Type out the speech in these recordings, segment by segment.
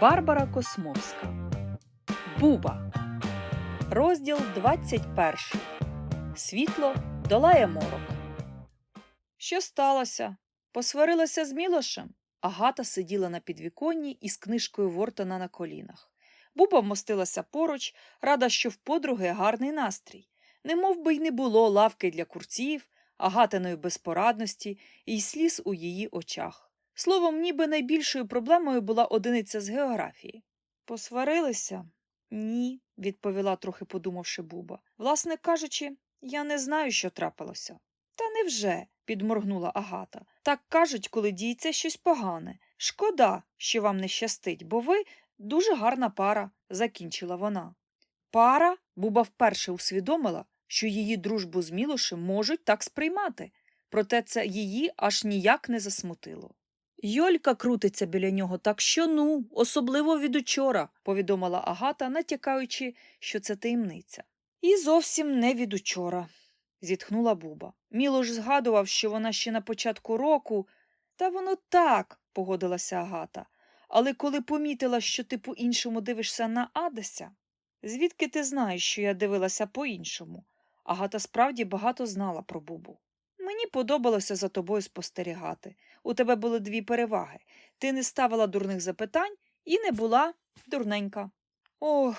Барбара Космовська. Буба. Розділ 21. Світло долає морок. Що сталося? Посварилася з Мілошем? Агата сиділа на підвіконні із книжкою Вортона на колінах. Буба вмостилася поруч, рада, що в подруги гарний настрій. Немов би й не було лавки для курців, агатиної безпорадності і сліз у її очах. Словом, ніби найбільшою проблемою була одиниця з географії. Посварилися? Ні, відповіла, трохи подумавши Буба. Власне кажучи, я не знаю, що трапилося. Та невже? підморгнула Агата. Так кажуть, коли діється щось погане. Шкода, що вам не щастить, бо ви дуже гарна пара, закінчила вона. Пара? Буба вперше усвідомила, що її дружбу з Мілошем можуть так сприймати, проте це її аж ніяк не засмутило. Йолька крутиться біля нього так що ну, особливо від учора, повідомила Агата, натякаючи, що це таємниця. І зовсім не від учора, зітхнула Буба. Мілош згадував, що вона ще на початку року. Та воно так, погодилася Агата. Але коли помітила, що ти по-іншому дивишся на Адеся, звідки ти знаєш, що я дивилася по-іншому? Агата справді багато знала про Бубу. Мені подобалося за тобою спостерігати. У тебе були дві переваги. Ти не ставила дурних запитань і не була дурненька. Ох,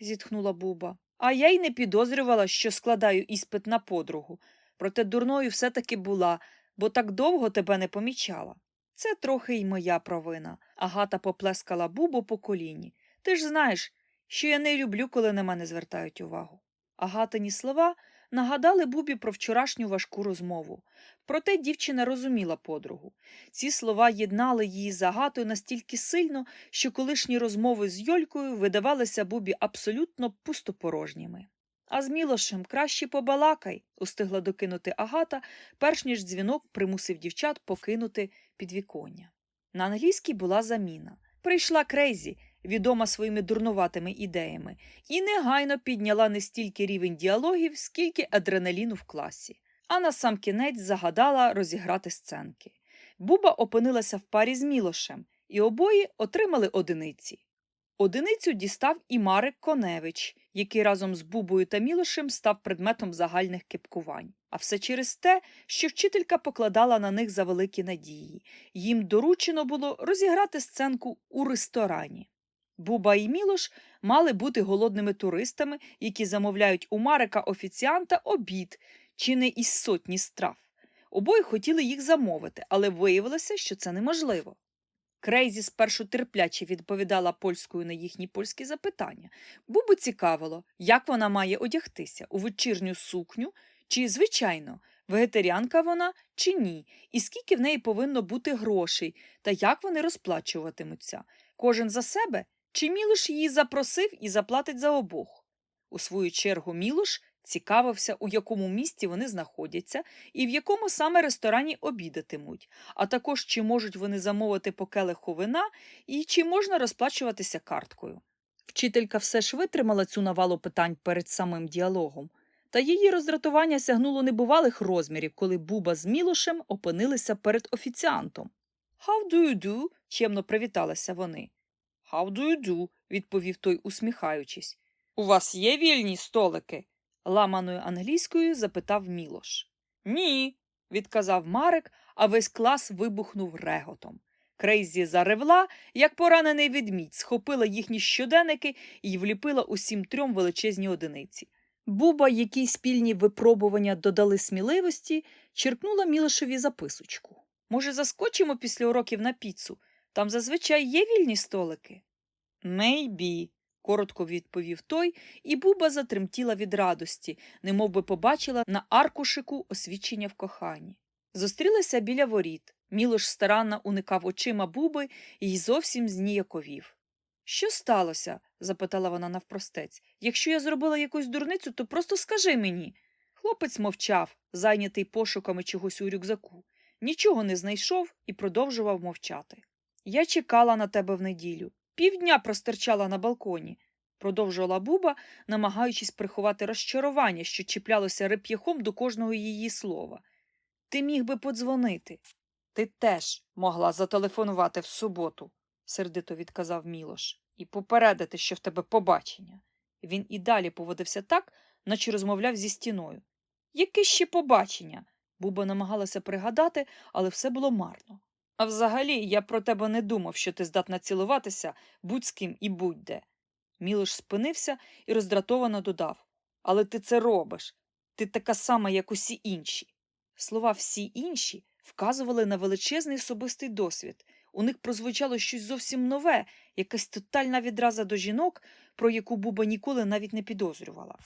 зітхнула Буба. А я й не підозрювала, що складаю іспит на подругу. Проте дурною все-таки була, бо так довго тебе не помічала. Це трохи й моя провина. Агата поплескала Бубу по коліні. Ти ж знаєш, що я не люблю, коли на мене звертають увагу. Агатині слова нагадали Бубі про вчорашню важку розмову. Проте дівчина розуміла подругу. Ці слова єднали її з Агатою настільки сильно, що колишні розмови з Йолькою видавалися Бубі абсолютно пустопорожніми. А з Мілошем краще побалакай, устигла докинути Агата, перш ніж дзвінок примусив дівчат покинути підвіконня. На англійській була заміна. Прийшла Крейзі, відома своїми дурнуватими ідеями, і негайно підняла не стільки рівень діалогів, скільки адреналіну в класі. А на сам кінець загадала розіграти сценки. Буба опинилася в парі з Мілошем, і обоє отримали одиниці. Одиницю дістав і Марик Коневич, який разом з Бубою та Мілошем став предметом загальних кипкувань. А все через те, що вчителька покладала на них за великі надії. Їм доручено було розіграти сценку у ресторані. Буба і Мілош мали бути голодними туристами, які замовляють у Марика офіціанта обід чи не із сотні страв. Обоє хотіли їх замовити, але виявилося, що це неможливо. Крейзі спершу терпляче відповідала польською на їхні польські запитання. Бубу цікавило, як вона має одягтися у вечірню сукню чи, звичайно, вегетаріанка вона чи ні, і скільки в неї повинно бути грошей, та як вони розплачуватимуться. Кожен за себе чи Мілош її запросив і заплатить за обох. У свою чергу Мілош цікавився, у якому місті вони знаходяться і в якому саме ресторані обідатимуть, а також чи можуть вони замовити по келиху вина і чи можна розплачуватися карткою. Вчителька все ж витримала цю навалу питань перед самим діалогом, та її роздратування сягнуло небувалих розмірів, коли Буба з Мілошем опинилися перед офіціантом. How do you do? чемно привіталися вони. How do you do? відповів той, усміхаючись. У вас є вільні столики? ламаною англійською запитав Мілош. Ні, відказав Марик, а весь клас вибухнув реготом. Крейзі заревла, як поранений відмідь, схопила їхні щоденники і вліпила усім трьом величезні одиниці. Буба, які спільні випробування додали сміливості, черкнула Мілошеві записочку. Може, заскочимо після уроків на піцу? Там зазвичай є вільні столики? Maybe, коротко відповів той, і Буба затремтіла від радості, немов би побачила на аркушику освічення в коханні. Зустрілися біля воріт. Мілош старанно уникав очима Буби і зовсім зніяковів. Що сталося? запитала вона навпростець. Якщо я зробила якусь дурницю, то просто скажи мені. Хлопець мовчав, зайнятий пошуками чогось у рюкзаку. Нічого не знайшов і продовжував мовчати. Я чекала на тебе в неділю. Півдня простирчала на балконі, продовжувала Буба, намагаючись приховати розчарування, що чіплялося реп'яхом до кожного її слова. Ти міг би подзвонити. Ти теж могла зателефонувати в суботу, сердито відказав Мілош, і попередити, що в тебе побачення. Він і далі поводився так, наче розмовляв зі стіною. Яке ще побачення? Буба намагалася пригадати, але все було марно. А взагалі, я про тебе не думав, що ти здатна цілуватися будь з ким і будь-де. Мілош спинився і роздратовано додав Але ти це робиш. Ти така сама, як усі інші. Слова всі інші вказували на величезний особистий досвід. У них прозвучало щось зовсім нове, якась тотальна відраза до жінок, про яку Буба ніколи навіть не підозрювала.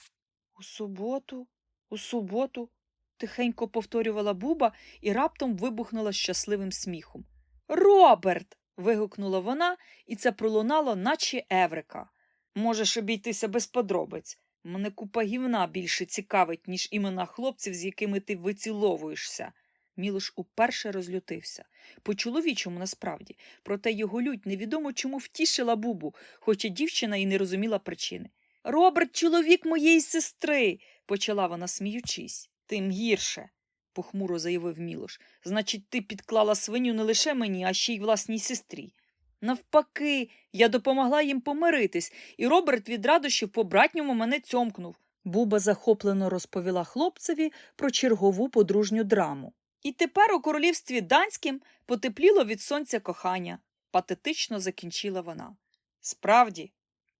У суботу, у суботу, тихенько повторювала Буба і раптом вибухнула щасливим сміхом. Роберт. вигукнула вона, і це пролунало, наче Еврика. Можеш обійтися без подробиць. Мене купа гівна більше цікавить, ніж імена хлопців, з якими ти виціловуєшся. Мілош уперше розлютився. По-чоловічому насправді, проте його лють невідомо чому втішила Бубу, хоча дівчина і не розуміла причини. Роберт, чоловік моєї сестри, почала вона, сміючись. Тим гірше, похмуро заявив Мілош. Значить, ти підклала свиню не лише мені, а ще й власній сестрі. Навпаки, я допомогла їм помиритись, і Роберт від радощів по братньому мене цьомкнув. Буба захоплено розповіла хлопцеві про чергову подружню драму. І тепер у королівстві данським потепліло від сонця кохання, патетично закінчила вона. Справді,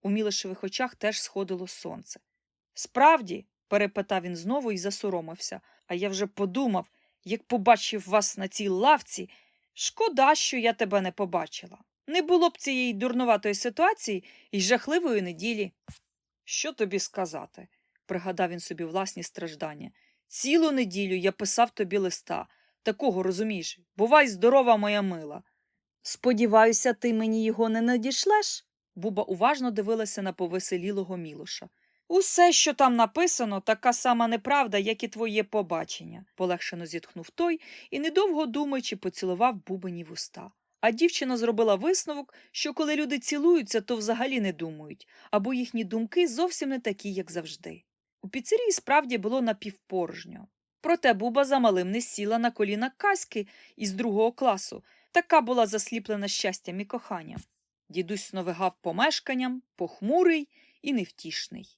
у Мілишевих очах теж сходило сонце. Справді, перепитав він знову і засоромився, а я вже подумав, як побачив вас на цій лавці. Шкода, що я тебе не побачила. Не було б цієї дурнуватої ситуації і жахливої неділі. Що тобі сказати? пригадав він собі власні страждання. Цілу неділю я писав тобі листа. Такого розумієш. Бувай здорова, моя мила. Сподіваюся, ти мені його не надішлеш? Буба уважно дивилася на повеселілого Мілоша. Усе, що там написано, така сама неправда, як і твоє побачення, полегшено зітхнув той і, недовго думаючи, поцілував бубені вуста. А дівчина зробила висновок, що коли люди цілуються, то взагалі не думають, або їхні думки зовсім не такі, як завжди. У піцерії справді було напівпорожньо. Проте Буба замалим не сіла на коліна Каськи із другого класу, така була засліплена щастям і коханням. Дідусь сновигав помешканням, похмурий і невтішний.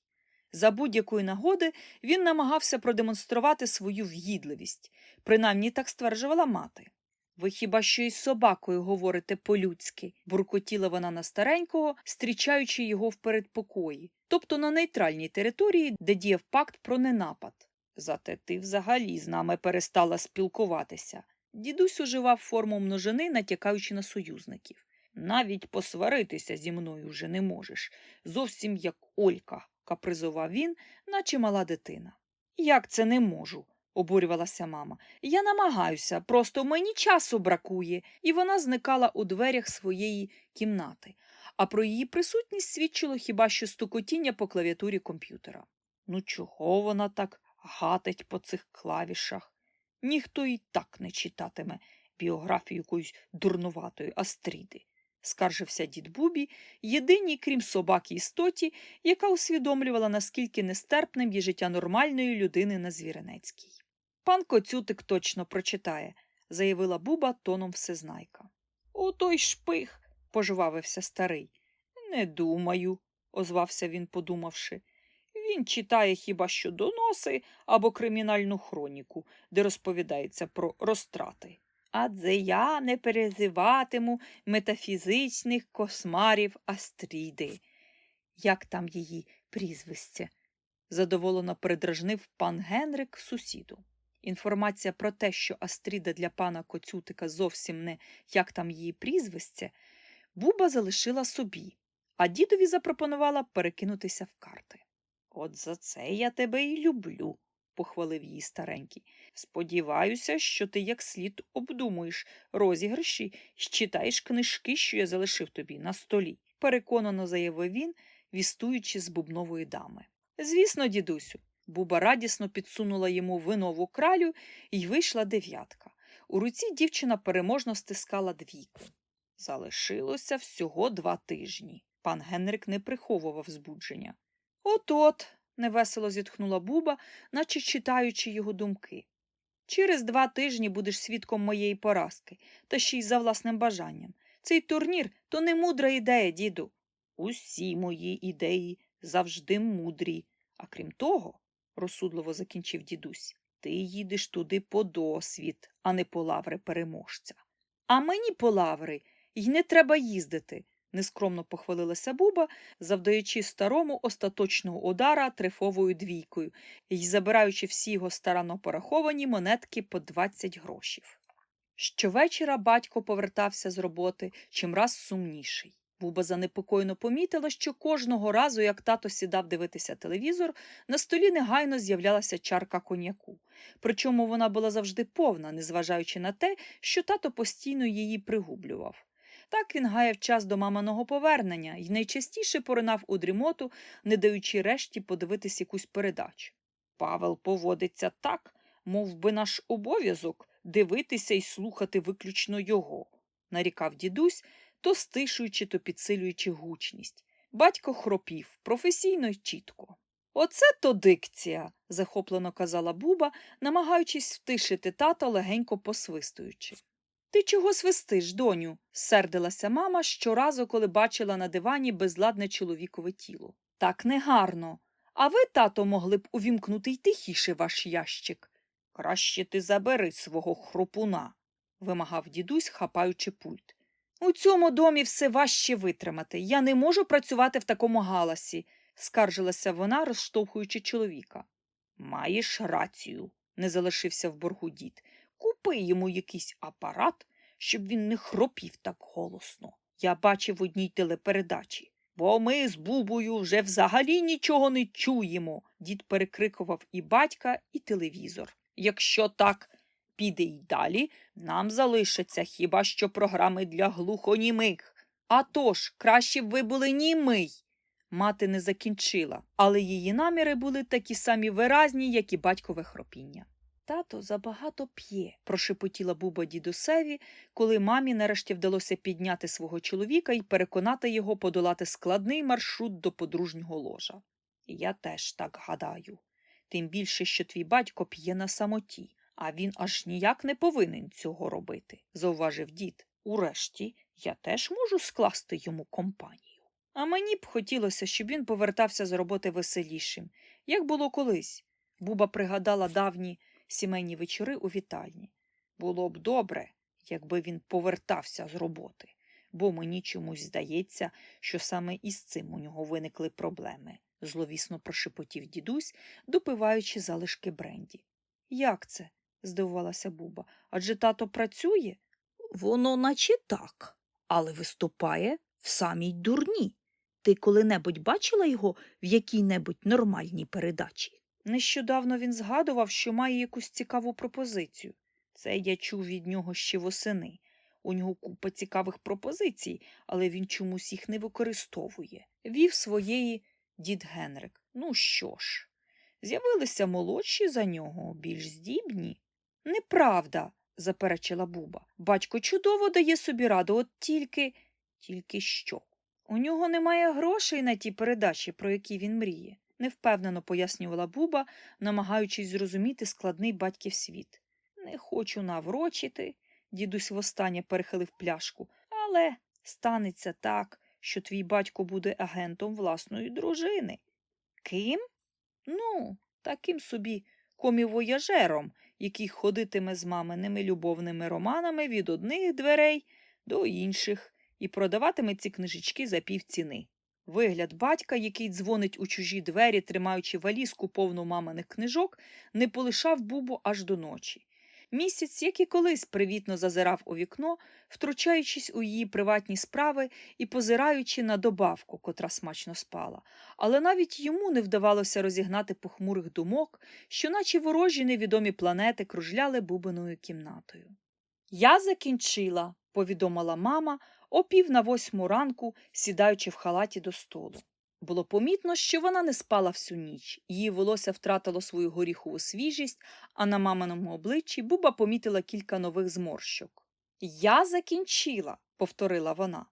За будь-якої нагоди він намагався продемонструвати свою в'їдливість, принаймні так стверджувала мати. Ви хіба що із собакою говорите по-людськи, буркотіла вона на старенького, стрічаючи його в передпокої, тобто на нейтральній території, де діяв пакт про ненапад. Зате ти взагалі з нами перестала спілкуватися. Дідусь уживав форму множини, натякаючи на союзників. Навіть посваритися зі мною вже не можеш. Зовсім як Олька, капризував він, наче мала дитина. Як це не можу? обурювалася мама. Я намагаюся, просто мені часу бракує, і вона зникала у дверях своєї кімнати, а про її присутність свідчило хіба що стукотіння по клавіатурі комп'ютера. Ну, чого вона так гатить по цих клавішах? Ніхто і так не читатиме біографію якоїсь дурнуватої Астріди. Скаржився дід Бубі, єдиній, крім собаки істоті, яка усвідомлювала, наскільки нестерпним є життя нормальної людини на Звіренецькій. Пан Коцютик точно прочитає, заявила Буба тоном всезнайка. У той шпих, пожвавився старий. Не думаю, озвався він, подумавши. Він читає хіба що доноси або кримінальну хроніку, де розповідається про розтрати. Адже я не перезиватиму метафізичних кошмарів Астріди. Як там її прізвище? задоволено передражнив пан Генрик сусіду. Інформація про те, що Астріда для пана Коцютика зовсім не як там її прізвище, Буба залишила собі, а дідові запропонувала перекинутися в карти. От за це я тебе і люблю, похвалив її старенький. Сподіваюся, що ти як слід обдумуєш розіграші й читаєш книжки, що я залишив тобі на столі, переконано заявив він, вістуючи з бубнової дами. Звісно, дідусю, Буба радісно підсунула йому винову кралю і вийшла дев'ятка. У руці дівчина переможно стискала двійку. Залишилося всього два тижні. Пан Генрик не приховував збудження. От от, невесело зітхнула Буба, наче читаючи його думки. Через два тижні будеш свідком моєї поразки, та ще й за власним бажанням. Цей турнір то не мудра ідея, діду. Усі мої ідеї завжди мудрі. А крім того, розсудливо закінчив дідусь, ти їдеш туди по досвід, а не по лаври переможця. А мені по лаври й не треба їздити, нескромно похвалилася Буба, завдаючи старому остаточного удара трифовою двійкою й забираючи всі його старанно пораховані монетки по 20 грошів. Щовечора батько повертався з роботи чимраз сумніший. Буба занепокоєно помітила, що кожного разу, як тато сідав дивитися телевізор, на столі негайно з'являлася чарка коньяку. Причому вона була завжди повна, незважаючи на те, що тато постійно її пригублював. Так він гаяв час до маминого повернення і найчастіше поринав у дрімоту, не даючи решті подивитись якусь передачу. Павел поводиться так, мов би наш обов'язок дивитися і слухати виключно його, нарікав дідусь, то стишуючи, то підсилюючи гучність. Батько хропів професійно й чітко. Оце то дикція, захоплено казала Буба, намагаючись втишити тата, легенько посвистуючи. Ти чого свистиш, доню? сердилася мама щоразу, коли бачила на дивані безладне чоловікове тіло. Так негарно. А ви, тато, могли б увімкнути й тихіше ваш ящик. Краще ти забери свого хропуна, вимагав дідусь, хапаючи пульт. У цьому домі все важче витримати. Я не можу працювати в такому галасі, скаржилася вона, розштовхуючи чоловіка. Маєш рацію, не залишився в боргу дід. Купи йому якийсь апарат, щоб він не хропів так голосно. Я бачив одній телепередачі. Бо ми з бубою вже взагалі нічого не чуємо. Дід перекрикував і батька, і телевізор. Якщо так піде й далі, нам залишаться хіба що програми для глухонімих. А тож, краще б ви були німий. Мати не закінчила, але її наміри були такі самі виразні, як і батькове хропіння. Тато забагато п'є, прошепотіла Буба дідусеві, коли мамі нарешті вдалося підняти свого чоловіка і переконати його подолати складний маршрут до подружнього ложа. Я теж так гадаю. Тим більше, що твій батько п'є на самоті, а він аж ніяк не повинен цього робити, зауважив дід. Урешті я теж можу скласти йому компанію. А мені б хотілося, щоб він повертався з роботи веселішим, як було колись. Буба пригадала давні сімейні вечори у вітальні. Було б добре, якби він повертався з роботи, бо мені чомусь здається, що саме із цим у нього виникли проблеми, зловісно прошепотів дідусь, допиваючи залишки бренді. Як це? здивувалася Буба. Адже тато працює? Воно наче так, але виступає в самій дурні. Ти коли-небудь бачила його в якій-небудь нормальній передачі? Нещодавно він згадував, що має якусь цікаву пропозицію. Це я чув від нього ще восени. У нього купа цікавих пропозицій, але він чомусь їх не використовує. Вів своєї дід Генрик. Ну що ж, з'явилися молодші за нього, більш здібні. Неправда, заперечила Буба. Батько чудово дає собі раду, от тільки. Тільки що? У нього немає грошей на ті передачі, про які він мріє, невпевнено пояснювала Буба, намагаючись зрозуміти складний батьків світ. Не хочу наврочити, дідусь востаннє перехилив пляшку, але станеться так, що твій батько буде агентом власної дружини. Ким? Ну, таким собі комівояжером, який ходитиме з маминими любовними романами від одних дверей до інших і продаватиме ці книжечки за півціни. Вигляд батька, який дзвонить у чужі двері, тримаючи валізку повну маминих книжок, не полишав бубу аж до ночі. Місяць, як і колись привітно зазирав у вікно, втручаючись у її приватні справи і позираючи на добавку, котра смачно спала, але навіть йому не вдавалося розігнати похмурих думок, що, наче ворожі невідомі планети, кружляли бубиною кімнатою. Я закінчила, повідомила мама, о пів на восьму ранку, сідаючи в халаті до столу. Було помітно, що вона не спала всю ніч, її волосся втратило свою горіхову свіжість, а на маминому обличчі Буба помітила кілька нових зморщок. Я закінчила, повторила вона.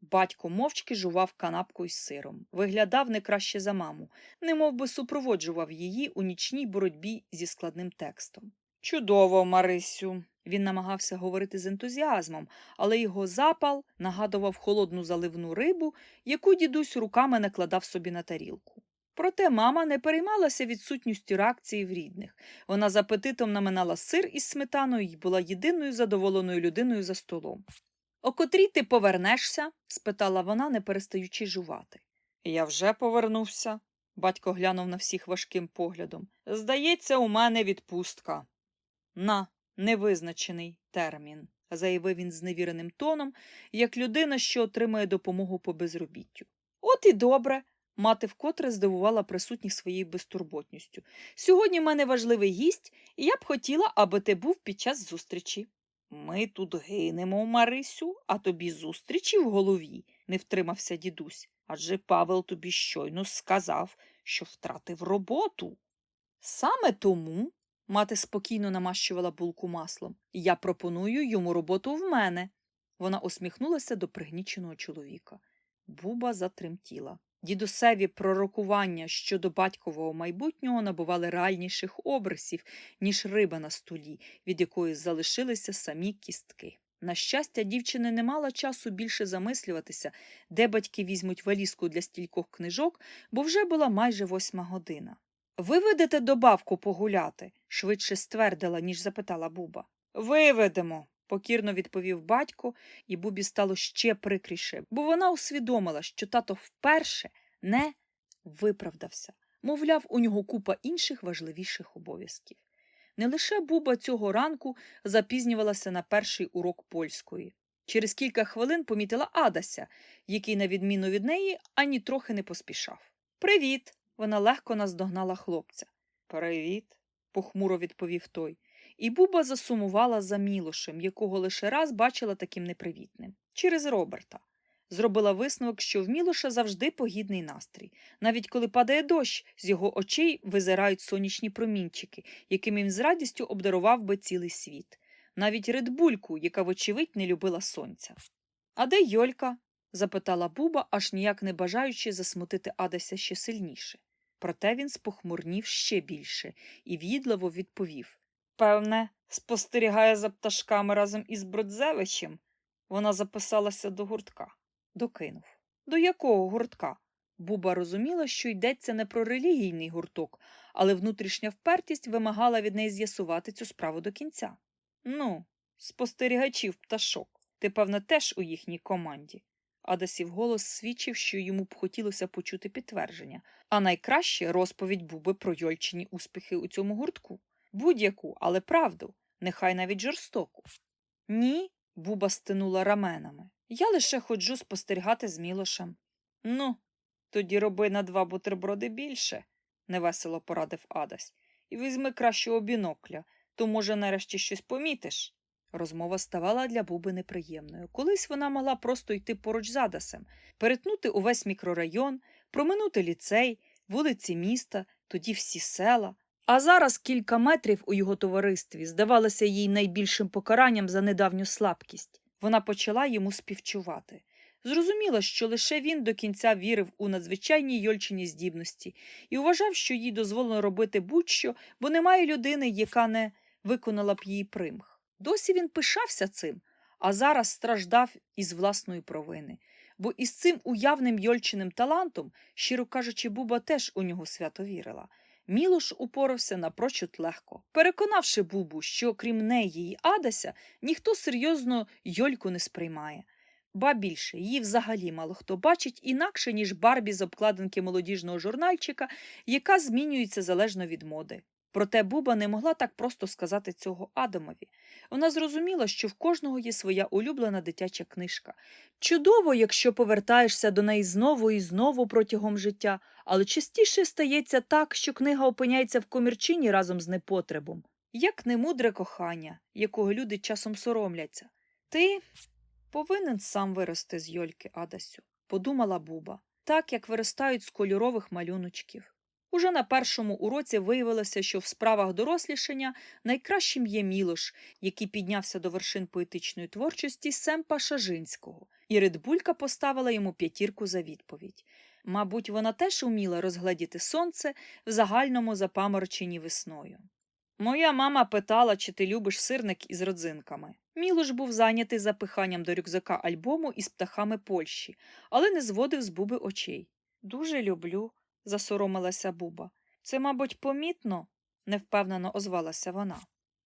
Батько мовчки жував канапку із сиром, виглядав не краще за маму, немов би супроводжував її у нічній боротьбі зі складним текстом. Чудово, Марисю, Він намагався говорити з ентузіазмом, але його запал нагадував холодну заливну рибу, яку дідусь руками накладав собі на тарілку. Проте мама не переймалася відсутністю реакції в рідних. Вона з апетитом наминала сир із сметаною і була єдиною задоволеною людиною за столом. О котрій ти повернешся? спитала вона, не перестаючи жувати. Я вже повернувся. Батько глянув на всіх важким поглядом. Здається, у мене відпустка. На, невизначений термін, заявив він зневіреним тоном, як людина, що отримує допомогу по безробіттю. От і добре. Мати вкотре здивувала присутніх своєю безтурботністю. Сьогодні в мене важливий гість, і я б хотіла, аби ти був під час зустрічі. Ми тут гинемо, Марисю, а тобі зустрічі в голові, не втримався дідусь. Адже Павел тобі щойно сказав, що втратив роботу. Саме тому, мати спокійно намащувала булку маслом, я пропоную йому роботу в мене. Вона усміхнулася до пригніченого чоловіка. Буба затремтіла. Дідусеві пророкування щодо батькового майбутнього набували реальніших обрисів, ніж риба на столі, від якої залишилися самі кістки. На щастя, дівчина не мала часу більше замислюватися, де батьки візьмуть валізку для стількох книжок, бо вже була майже восьма година. Ви ведете добавку погуляти? Швидше ствердила, ніж запитала Буба. Виведемо, покірно відповів батько, і Бубі стало ще прикріше, бо вона усвідомила, що тато вперше не виправдався. Мовляв, у нього купа інших важливіших обов'язків. Не лише Буба цього ранку запізнювалася на перший урок польської. Через кілька хвилин помітила Адася, який, на відміну від неї, ані трохи не поспішав. Привіт. Вона легко наздогнала хлопця. Привіт, похмуро відповів той. І Буба засумувала за Мілошем, якого лише раз бачила таким непривітним. Через Роберта. Зробила висновок, що в Мілоша завжди погідний настрій. Навіть коли падає дощ, з його очей визирають сонячні промінчики, якими він з радістю обдарував би цілий світ. Навіть редбульку, яка, вочевидь, не любила сонця. А де Йолька? запитала Буба, аж ніяк не бажаючи засмутити Адеся ще сильніше. Проте він спохмурнів ще більше і в'їдливо відповів Певне, спостерігає за пташками разом із Бродзевичем. Вона записалася до гуртка. Докинув. До якого гуртка? Буба розуміла, що йдеться не про релігійний гурток, але внутрішня впертість вимагала від неї з'ясувати цю справу до кінця. Ну, спостерігачів пташок. Ти, певне, теж у їхній команді. Адасів голос свідчив, що йому б хотілося почути підтвердження, а найкраще розповідь Буби про Йольчині успіхи у цьому гуртку. Будь-яку, але правду, нехай навіть жорстоку. Ні, Буба стинула раменами. Я лише ходжу спостерігати з Мілошем. Ну, тоді роби на два бутерброди більше, невесело порадив Адась, і візьми кращого бінокля, то, може, нарешті щось помітиш. Розмова ставала для Буби неприємною. Колись вона могла просто йти поруч з Адасем, перетнути увесь мікрорайон, проминути ліцей, вулиці міста, тоді всі села. А зараз кілька метрів у його товаристві здавалося їй найбільшим покаранням за недавню слабкість. Вона почала йому співчувати. Зрозуміла, що лише він до кінця вірив у надзвичайні Йольчині здібності і вважав, що їй дозволено робити будь-що, бо немає людини, яка не виконала б її примх. Досі він пишався цим, а зараз страждав із власної провини. Бо із цим уявним Йольчиним талантом, щиро кажучи, Буба теж у нього свято вірила. Мілош упорався напрочуд легко, переконавши Бубу, що крім неї й Адася ніхто серйозно Йольку не сприймає. Ба більше, її взагалі мало хто бачить інакше, ніж Барбі з обкладинки молодіжного журнальчика, яка змінюється залежно від моди. Проте Буба не могла так просто сказати цього Адамові. Вона зрозуміла, що в кожного є своя улюблена дитяча книжка. Чудово, якщо повертаєшся до неї знову і знову протягом життя, але частіше стається так, що книга опиняється в комірчині разом з непотребом, як немудре кохання, якого люди часом соромляться. Ти повинен сам вирости з Йольки Адасю, подумала Буба, так як виростають з кольорових малюночків. Уже на першому уроці виявилося, що в справах дорослішання найкращим є Мілош, який піднявся до вершин поетичної творчості Семпа Шажинського, і Редбулька поставила йому п'ятірку за відповідь. Мабуть, вона теж уміла розгледіти сонце в загальному запамороченні весною. Моя мама питала, чи ти любиш сирник із родзинками. Мілош був зайнятий запиханням до рюкзака альбому із птахами Польщі, але не зводив з буби очей. Дуже люблю, засоромилася Буба. Це, мабуть, помітно, невпевнено озвалася вона.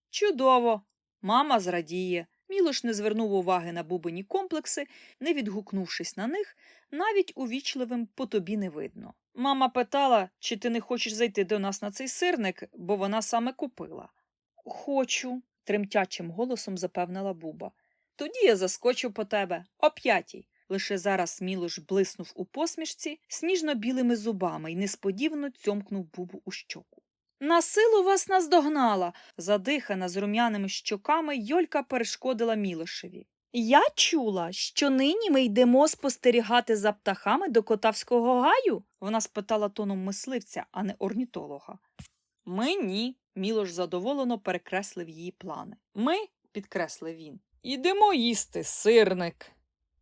Чудово. Мама зрадіє. Мілош не звернув уваги на бубині комплекси, не відгукнувшись на них, навіть увічливим по тобі не видно. Мама питала, чи ти не хочеш зайти до нас на цей сирник, бо вона саме купила. Хочу, тремтячим голосом запевнила Буба. Тоді я заскочу по тебе о п'ятій. Лише зараз Мілош блиснув у посмішці сніжно-білими зубами і несподівано цьомкнув Бубу у щоку. На силу вас наздогнала. Задихана з рум'яними щоками, Йолька перешкодила Мілошеві. Я чула, що нині ми йдемо спостерігати за птахами до Котавського гаю? Вона спитала тоном мисливця, а не орнітолога. Ми ні. Мілош задоволено перекреслив її плани. Ми, підкреслив він, ідемо їсти сирник.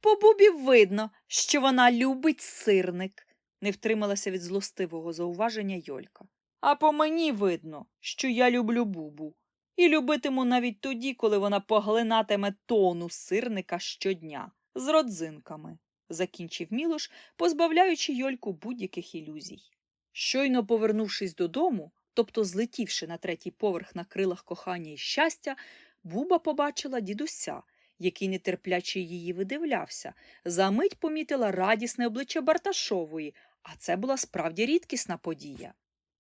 По бубі видно, що вона любить сирник, не втрималася від злостивого зауваження Йолька. А по мені видно, що я люблю бубу. І любитиму навіть тоді, коли вона поглинатиме тону сирника щодня з родзинками, закінчив Мілош, позбавляючи Йольку будь-яких ілюзій. Щойно повернувшись додому, тобто злетівши на третій поверх на крилах кохання і щастя, Буба побачила дідуся, який нетерпляче її видивлявся. Замить помітила радісне обличчя Барташової, а це була справді рідкісна подія.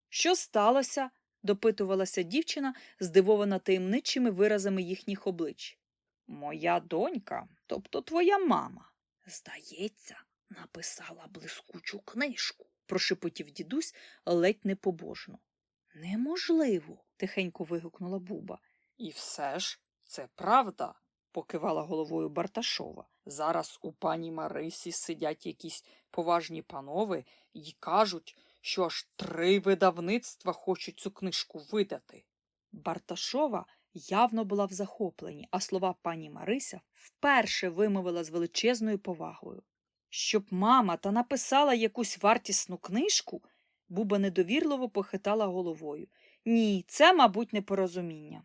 Що сталося? допитувалася дівчина, здивована таємничими виразами їхніх облич. Моя донька, тобто твоя мама, здається, написала блискучу книжку, прошепотів дідусь ледь непобожно. Неможливо, тихенько вигукнула Буба. І все ж це правда, покивала головою Барташова. Зараз у пані Марисі сидять якісь поважні панове і кажуть, що аж три видавництва хочуть цю книжку видати. Барташова явно була в захопленні, а слова пані Марися вперше вимовила з величезною повагою. Щоб мама та написала якусь вартісну книжку, Буба недовірливо похитала головою. Ні, це, мабуть, непорозуміння.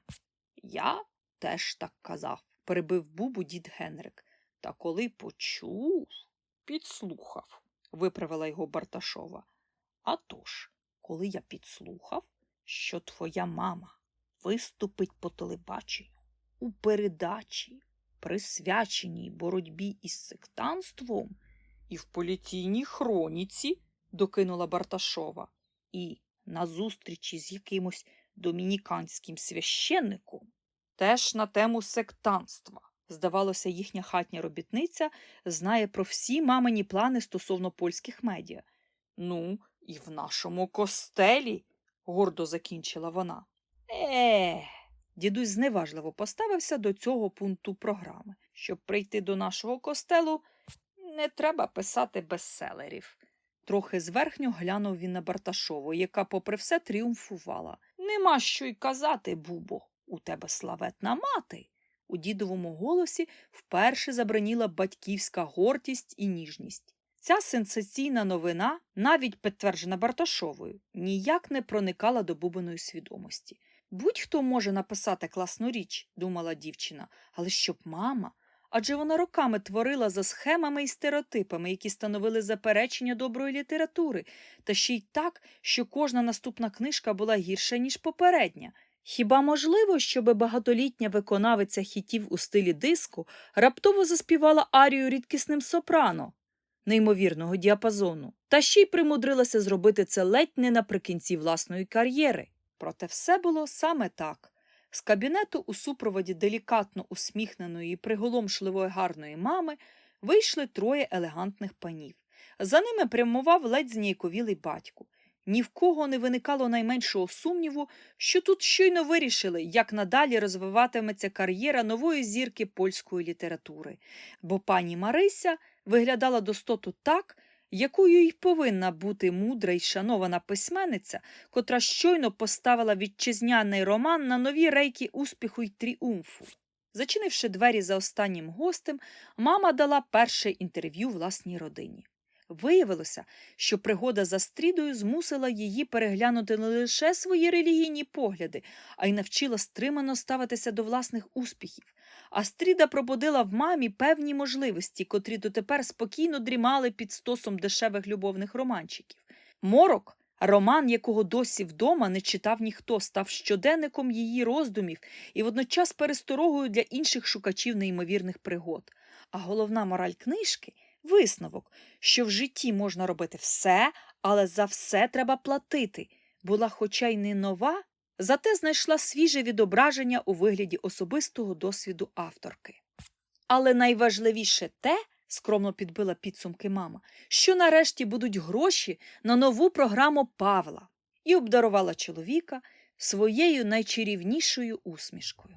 Я теж так казав, перебив Бубу дід Генрик. Та коли почув, підслухав, виправила його Барташова. А тож, коли я підслухав, що твоя мама виступить по телебаченню у передачі, присвяченій боротьбі із сектанством, і в поліційній хроніці, докинула Барташова, і на зустрічі з якимось домініканським священником, теж на тему сектанства. Здавалося, їхня хатня робітниця знає про всі мамині плани стосовно польських медіа. Ну, і в нашому костелі, гордо закінчила вона. Е, дідусь зневажливо поставився до цього пункту програми. Щоб прийти до нашого костелу, не треба писати бестселерів. Трохи зверхньо глянув він на Барташову, яка, попри все, тріумфувала. Нема що й казати, Бубо, у тебе славетна мати. У дідовому голосі вперше забраніла батьківська гордість і ніжність. Ця сенсаційна новина, навіть підтверджена Барташовою, ніяк не проникала до бубиної свідомості. Будь-хто може написати класну річ, думала дівчина, але щоб мама. Адже вона роками творила за схемами і стереотипами, які становили заперечення доброї літератури, та ще й так, що кожна наступна книжка була гірша, ніж попередня. Хіба можливо, щоби багатолітня виконавиця хітів у стилі диску раптово заспівала арію рідкісним сопрано? неймовірного діапазону, та ще й примудрилася зробити це ледь не наприкінці власної кар'єри. Проте все було саме так. З кабінету у супроводі делікатно усміхненої і приголомшливої гарної мами вийшли троє елегантних панів. За ними прямував ледь зніяковілий батько. Ні в кого не виникало найменшого сумніву, що тут щойно вирішили, як надалі розвиватиметься кар'єра нової зірки польської літератури, бо пані Марися виглядала достоту так, якою й повинна бути мудра й шанована письменниця, котра щойно поставила вітчизняний роман на нові рейки успіху й тріумфу. Зачинивши двері за останнім гостем, мама дала перше інтерв'ю власній родині. Виявилося, що пригода з Астрідою змусила її переглянути не лише свої релігійні погляди, а й навчила стримано ставитися до власних успіхів. Астріда пробудила в мамі певні можливості, котрі дотепер спокійно дрімали під стосом дешевих любовних романчиків. Морок, роман, якого досі вдома не читав ніхто, став щоденником її роздумів і водночас пересторогою для інших шукачів неймовірних пригод. А головна мораль книжки висновок, що в житті можна робити все, але за все треба платити, була хоча й не нова, зате знайшла свіже відображення у вигляді особистого досвіду авторки. Але найважливіше те, скромно підбила підсумки мама, що нарешті будуть гроші на нову програму Павла і обдарувала чоловіка своєю найчарівнішою усмішкою.